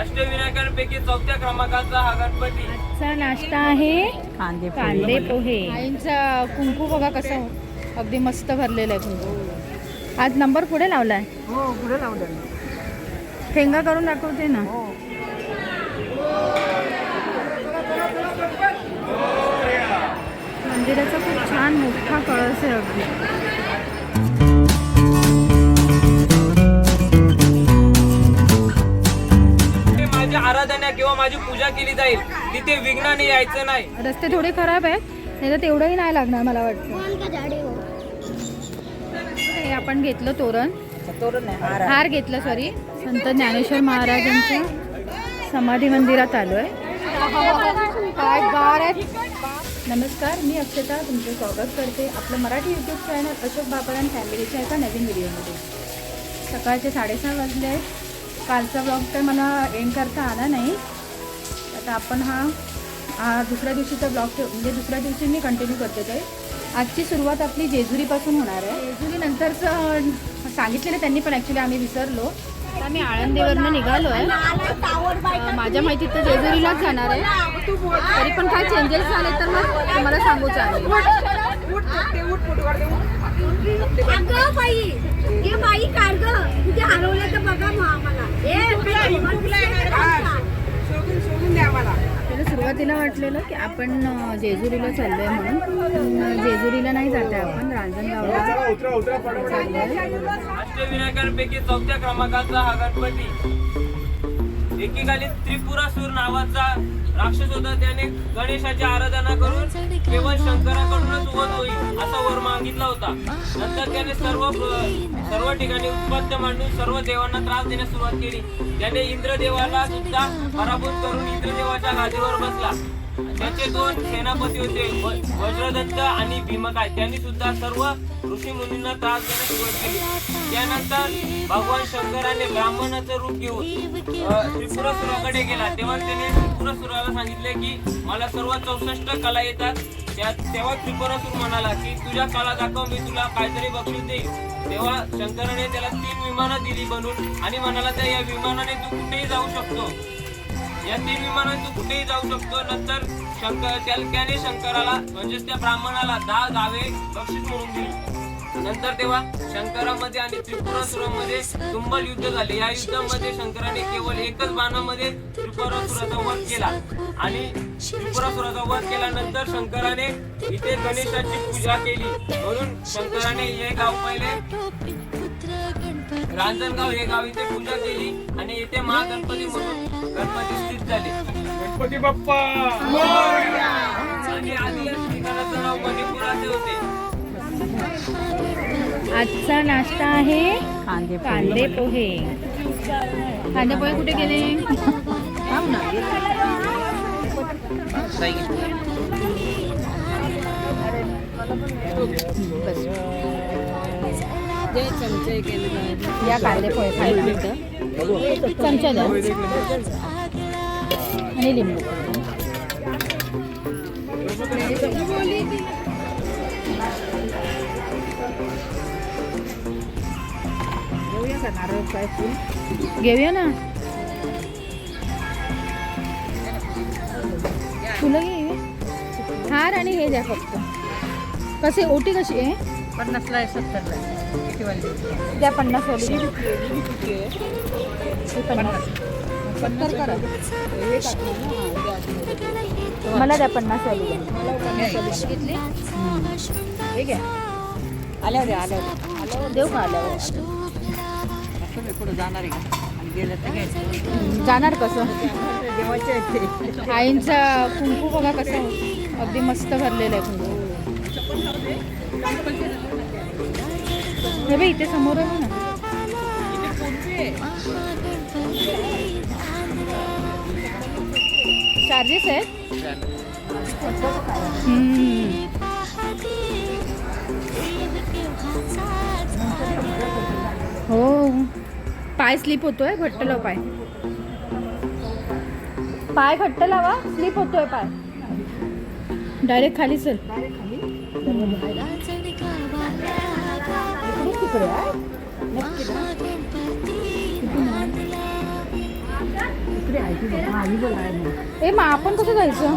अष्टविनायकांपैकी चौथ्या क्रमांकाचा हा गणपती. आजचा नाश्ता आहे कांदे कांदे पोहे. आईंचा कुंकू बघा कसं अगदी मस्त भरलेलं आहे कुंकू. आज नंबर पुढे लावलाय? हो पुढे लावलं ठेंगा करून दाखवते ना. हो. मंदिराचा खूप छान मोठा कळस आहे अगदी. माझी पूजा केली जाईल. तिथे विघ्नाने यायचं नाही. रस्ते थोडे खराब आहेत. नाही तर तेवढंही नाही लागणार मला वाटतं. आपण घेतलं तोरण. तोरण आहे हार घेतलं सॉरी संत ज्ञानेश्वर महाराजांच्या समाधी मंदिरात आलो आहे काय गार आहेत. नमस्कार मी अक्षता तुमचं स्वागत करते. आपलं Marathi YouTube channel Ashok Babar and फॅमिलीच्या एका नवीन व्हिडिओमध्ये. सकाळचे साडेसहा वाजले आहेत. कालचा ब्लॉग तर मला एंड करता आला नाही. आता आपण हा हा दुसऱ्या दिवशीचा ब्लॉग म्हणजे दुसऱ्या दिवशी मी कंटिन्यू करते ते. आजची सुरुवात आपली जेजुरीपासून होणार आहे. जेजुरी नंतरचं सांगितलेलं त्यांनी पण ॲक्च्युली आम्ही विसरलो. आता आम्ही आळंदीवरनं निघालो आहे माझ्या माहितीत तर जेजुरीलाच जाणार आहे. तरी पण काय चेंजेस झाले तर मग तुम्हाला सांगू चालेल. अगं बाई बाई काय ग. तुझे हरवलं तर बघा मग आम्हाला. सुरुवातीला वाटलेलं की आपण जेजुरीला चाललोय म्हणून. पण, अं, जेजुरीला नाही जात आहे आपण रांजणगावला चाललोय. अष्टविनायकांपैकी चौथ्या क्रमांकाचा हा गणपती. एकेकाली त्रिपुरासूर नावाचा राक्षस होता. त्याने गणेशाची आराधना करून केवळ शंकराकडूनच वध होईल असा वर मागितला होता. नंतर त्याने सर्व सर्व ठिकाणी उत्पत्त मांडून सर्व देवांना त्रास देण्यास सुरुवात केली. त्याने इंद्रदेवाला सुद्धा पराभूत करून इंद्रदेवाच्या गादीवर बसला. त्याचे दोन सेनापती होते वज्रदत्त आणि भीमकाय. त्यांनी सुद्धा सर्व ऋषी मुनींना त्रास देण्यास सुरुवात केली. त्यानंतर भगवान शंकराने ब्राह्मणाचं रूप घेऊन त्रिपुरासुराकडे गेला. तेव्हा त्याने त्रिपुरासुराला सांगितले की मला सर्व चौसष्ट कला येतात. त्या तेव्हा त्रिपुरासूर म्हणाला की तुझ्या कला दाखव मी तुला काहीतरी बक्षीस देईल तेव्हा शंकराने त्याला तीन विमानं दिली बनून आणि म्हणाला त्या या विमानाने तू कुठेही जाऊ शकतो. या तीन विमानाने तू कुठेही जाऊ शकतो. नंतर शंकर त्याने शंकराला म्हणजेच त्या ब्राह्मणाला दहा गावे बक्षीस म्हणून दिली. नंतर तेव्हा शंकरामध्ये आणि त्रिपुरासुरामध्ये तुंबल युद्ध झाले. या युद्धामध्ये शंकराने केवळ एकच बाणामध्ये त्रिपुरासुराचा वध केला. आणि त्रिपुरासुराचा वध केल्यानंतर शंकराने इथे गणेशाची पूजा केली. म्हणून शंकराने हे गाव पहिले रांजणगाव हे गाव इथे पूजा केली आणि इथे महागणपती म्हणून गणपती स्थित झाले. गणपती बाप्पा! आणि आधी या ठिकाणाचं नाव मणिपुराचे होते. आजचा नाश्ता आहे कांदे कांदे पोहे कांदे पोहे कुठे गेले? या कांदे पोहे खायला. चमचा द्या. आणि लिंबू. का नारळ फुल? घेऊया ना. फुलं घे हार आणि हे द्या फक्त. कसे ओटी कशी आहे? पन्नासला आहे सत्तरला आहे. द्या पन्नास पन्नास. सत्तर करा. मला द्या पन्नास वाली. घेतली? हे घ्या. आल्यावर. आल्यावर देऊ का आल्यावर? पुढे जाणार आहे का? आणि गेलं तर घ्यायचं. जाणार कसं? देवाचे आहेत ते आईंचा कुंकू बघा कसं अगदी मस्त भरलेलं आहे कुंकू. हे बाई इथे समोर आहे ना. चार्जेस आहेत? हम्म. हो. पाय स्लिप होतोय घट्ट लाव पाय. पाय घट्ट लावा स्लिप होतोय पाय. डायरेक्ट खाली सर ए मग आपण कसं जायचं?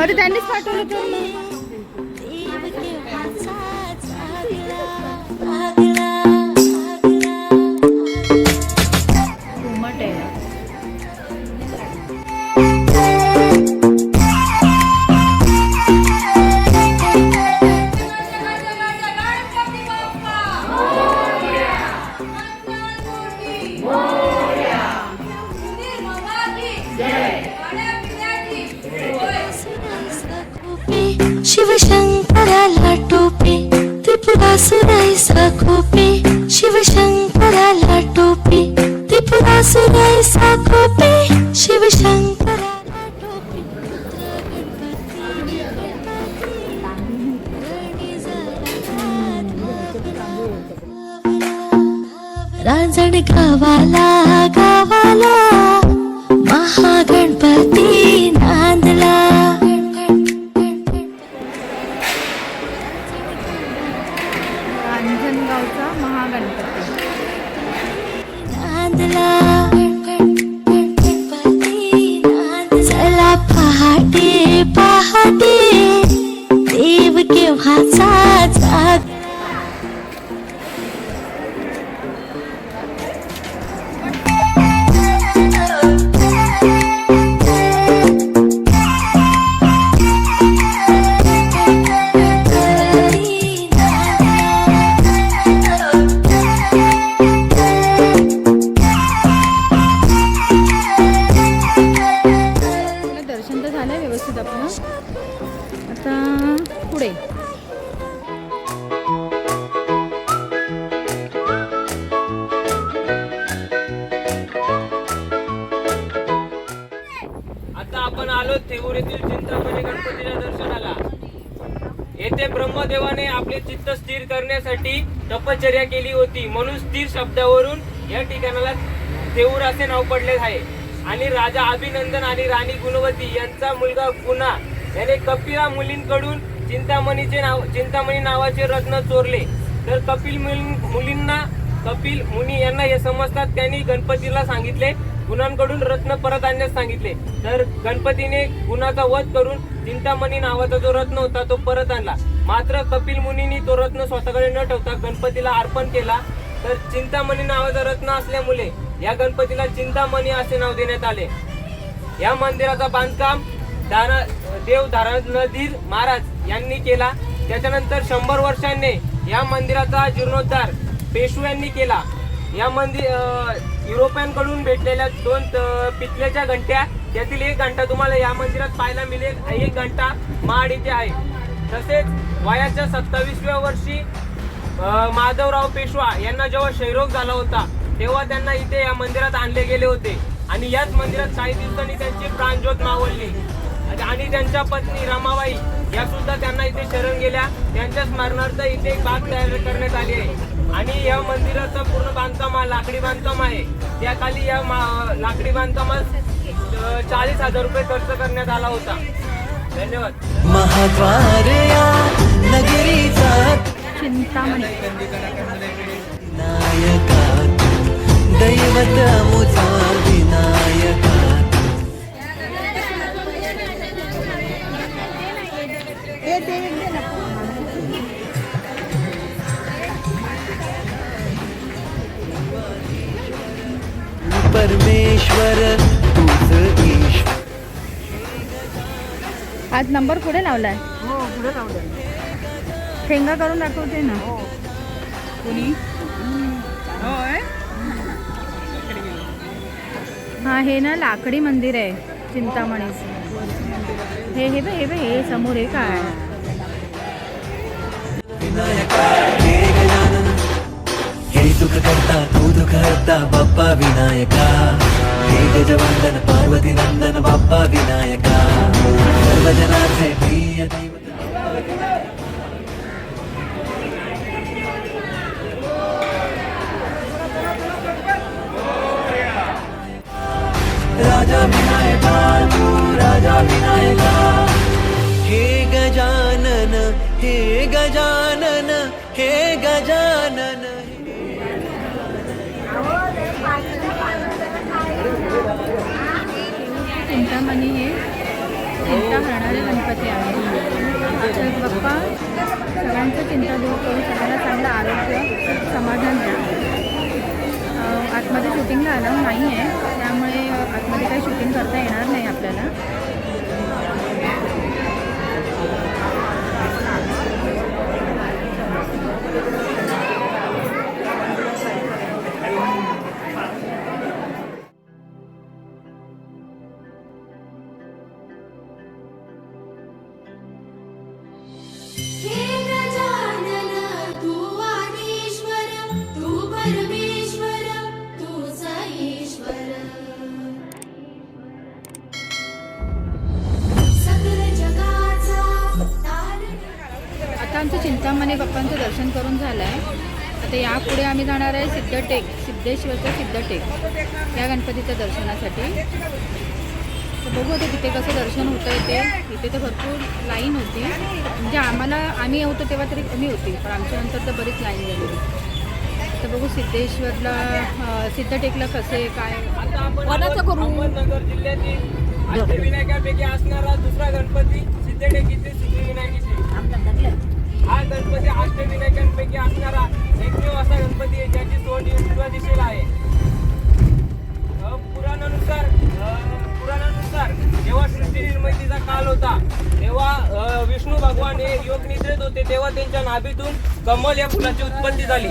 Hadi dendis parçalatın. शिवशंकराला Tope त्रिपुरासुराईसा खोपे शिवशंकराला Tope त्रिपुरासुराईसा खोपे शिवशंकराला Tope. रांजण गावाला गावाला. महागणपती आलो थेऊर चिंतामणी गणपतीच्या दर्शनाला. येथे ब्रह्मदेवाने आपले चित्त स्थिर करण्यासाठी तपश्चर्या केली होती. म्हणून स्थिर शब्दावरून या ठिकाणाला थेऊर असे नाव पडले आहे. आणि राजा अभिनंदन आणि राणी गुणवती यांचा मुलगा गुणा याने कपिला मुलींकडून चिंतामणीचे नाव चिंतामणी नावाचे रत्न चोरले. तर कपिल मुलीं- मुलींना कपिल मुनी यांना हे समजतात. त्यांनी गणपतीला सांगितले. गुणांकडून रत्न परत आणण्यास सांगितले. तर गणपतीने गुणाचा वध करून चिंतामणी नावाचा जो रत्न होता तो परत आणला. मात्र कपिल मुनींनी तो रत्न स्वतःकडे न ठेवता गणपतीला अर्पण केला. तर चिंतामणी नावाचा रत्न असल्यामुळे या गणपतीला चिंतामणी असे नाव देण्यात आले. या मंदिराचा बांधकाम दारा देव धारणधीर महाराज यांनी केला. त्याच्यानंतर शंभर वर्षांनी या मंदिराचा जीर्णोद्धार पेशव्यांनी केला. या मंदिर युरोपियनकडून भेटलेल्या दोन अं, घंट्या त्यातील एक घंटा तुम्हाला या मंदिरात पाहायला मिळेल. एक घंटा महाड इथे आहे. तसेच वयाच्या सत्तावीसव्या वर्षी माधवराव पेशवा यांना जेव्हा क्षयरोग झाला होता तेव्हा त्यांना इथे या मंदिरात आणले गेले होते. आणि याच मंदिरात काही दिवसांनी त्यांची प्राणज्योत मावळली. आणि त्यांच्या पत्नी रमाबाई या सुद्धा त्यांना इथे शरण गेल्या. त्यांच्या स्मरणार्थ इथे एक बाग तयार करण्यात आली आहे. या मंदिराचं पूर्ण बांधकाम हा लाकडी बांधकाम आहे. त्याखाली या मा- लाकडी बांधकामात चाळीस हजार रुपये खर्च करण्यात आला होता. धन्यवाद. महाद्वार परमेश्वर तुझ ईश्वर. आज नंबर पुढे लावलाय. हो पुढे लावलं ठेंगा करून दाखवते ना. कोणी? होय. हा हे ना लाकडी मंदिर आहे चिंतामणीचं. हे हे बे हे बे हे समोर हे काय? विनायका हे हे सुख करता तू दुःख हरता बाप्पा विनायका. हे गजवंदन पार्वती नंदन, बाप्पा विनायका। सर्वजनाचे प्रिय राजा विनायका राजा विनायका। हे गजा हे गजानन हे गजानन। चिंतामणी हे चिंता हरणारे गणपती आहे तर बाप्पा सगळ्यांचं चिंता दूर करून सगळ्यांना चांगलं आरोग्य समाधान द्या. आतमध्ये शूटिंगला आलं नाही आहे त्यामुळे आतमध्ये काही शूटिंग करता येणार नाही आपल्याला. आमचं चिंतामणी बाप्पांचं दर्शन करून झालं आहे आता यापुढे आम्ही जाणार आहे सिद्धटेक सिद्धेश्वरचं सिद्धटेक या गणपतीच्या दर्शनासाठी. तर बघू आता तिथे कसं दर्शन होतं आहे ते. इथे तर भरपूर लाईन होती. म्हणजे आम्हाला आम्ही होतो तेव्हा तरी कमी होती पण आमच्यानंतर तर बरीच लाईन झालेली तर बघू सिद्धेश्वरला सिद्धटेकला कसे काय? आता आपण अहमदनगर जिल्ह्यातील अष्टविनायकापैकी असणारा दुसरा गणपती सिद्धटेकीचे सिद्धिविनायकीचे हा गणपती अष्टविनायकांपैकी असणारा. एकमेव असा गणपती आहे ज्याची सोंड उजव्या दिशेला आहे. पुराणानुसार पुराणानुसार जेव्हा सृष्टी निर्मितीचा काल होता तेव्हा विष्णू भगवान हे योग निद्रेत होते तेव्हा त्यांच्या नाभीतून कमल या फुलाची उत्पत्ती झाली.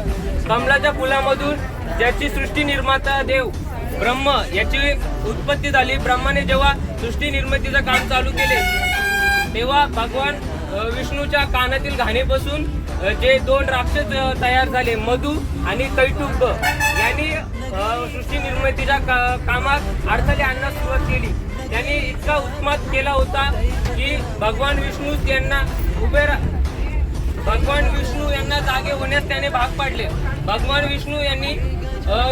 कमलाच्या फुलामधून ज्याची सृष्टी निर्माता देव ब्रह्म याची उत्पत्ती झाली. ब्रह्माने जेव्हा सृष्टी निर्मितीचं काम चालू केले तेव्हा भगवान विष्णूच्या कानातील घाणेपासून जे दोन राक्षस तयार झाले मधु आणि कैटुंब यांनी सृष्टी निर्मितीच्या का- कामात अडथळे आणण्यास सुरुवात केली. त्यांनी इतका उत्मात केला होता की भगवान विष्णू यांना उभे रा- भगवान विष्णू यांना जागे होण्यास त्याने भाग पाडले. भगवान विष्णू यांनी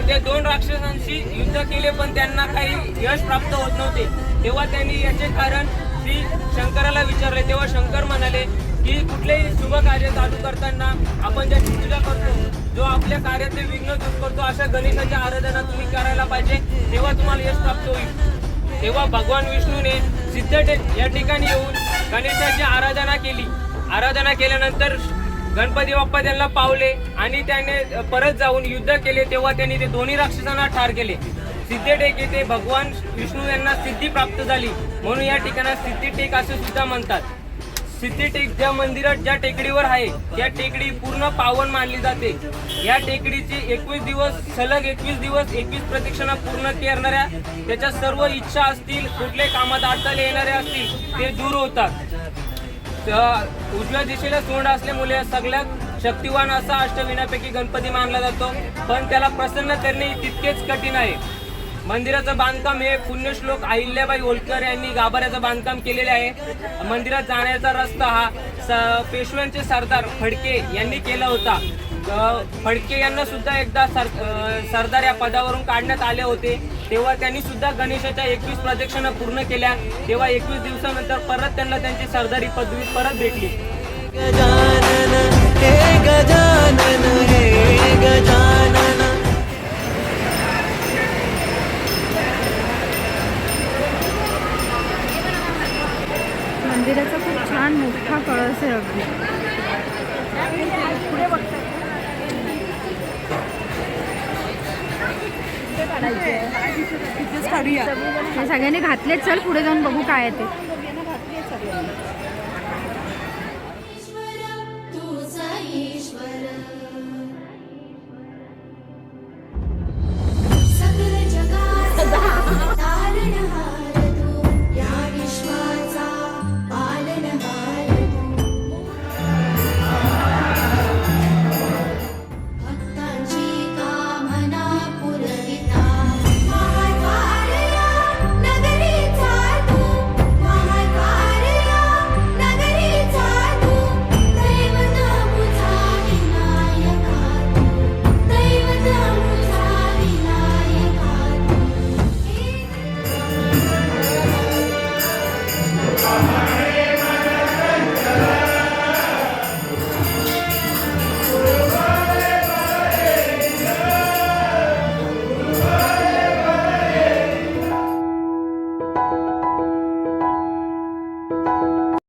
त्या दोन राक्षसांशी युद्ध केले पण त्यांना काही यश प्राप्त होत नव्हते. तेव्हा त्यांनी याचे कारण श्री शंकराला विचारले तेव्हा शंकर म्हणाले की कुठलेही शुभ कार्य चालू करताना आपण ज्याची पूजा करतो जो आपल्या कार्याचे विघ्न दूर करतो अशा गणेशाची आराधना तुम्ही करायला पाहिजे तेव्हा तुम्हाला यश प्राप्त होईल. तेव्हा भगवान विष्णूने सिद्धटेक या ठिकाणी येऊन गणेशाची आराधना केली. आराधना केल्यानंतर गणपती बाप्पा त्यांना पावले आणि त्याने परत जाऊन युद्ध केले तेव्हा त्यांनी ते दोन्ही राक्षसांना ठार केले. सिद्धटेक येथे भगवान विष्णू यांना सिद्धी प्राप्त झाली. म्हणून या ठिकाणात सिद्धीटेक असे सुद्धा म्हणतात. सिद्धीटेक ज्या मंदिरात ज्या टेकडीवर आहे त्या टेकडी पूर्ण पावन मानली जाते. या टेकडीची एकवीस दिवस सलग एकवीस दिवस एकवीस प्रदक्षिणा पूर्ण करणाऱ्या त्याच्या सर्व इच्छा असतील कुठले कामात अडचण येणारे असतील ते दूर होतात. उजव्या दिशेला तोंड असल्यामुळे सगळ्यात शक्तिवान असा अष्टविनापैकी गणपती मानला जातो. पण त्याला प्रसन्न करणे तितकेच कठीण आहे. मंदिराचं बांधकाम हे पुण्यश्लोक अहिल्याबाई होलकर यांनी गाभाऱ्याचं बांधकाम केलेले आहे. मंदिरात जाण्याचा रस्ता हा स पेशव्यांचे सरदार फडके यांनी केला होता. फडके यांना सुद्धा एकदा सर सरदार या पदावरून काढण्यात आले होते. तेव्हा त्यांनी सुद्धा गणेशाच्या एकवीस प्रदक्षिणा पूर्ण केल्या. तेव्हा एकवीस दिवसानंतर परत त्यांना त्यांची सरदारी पदवी परत भेटली. हे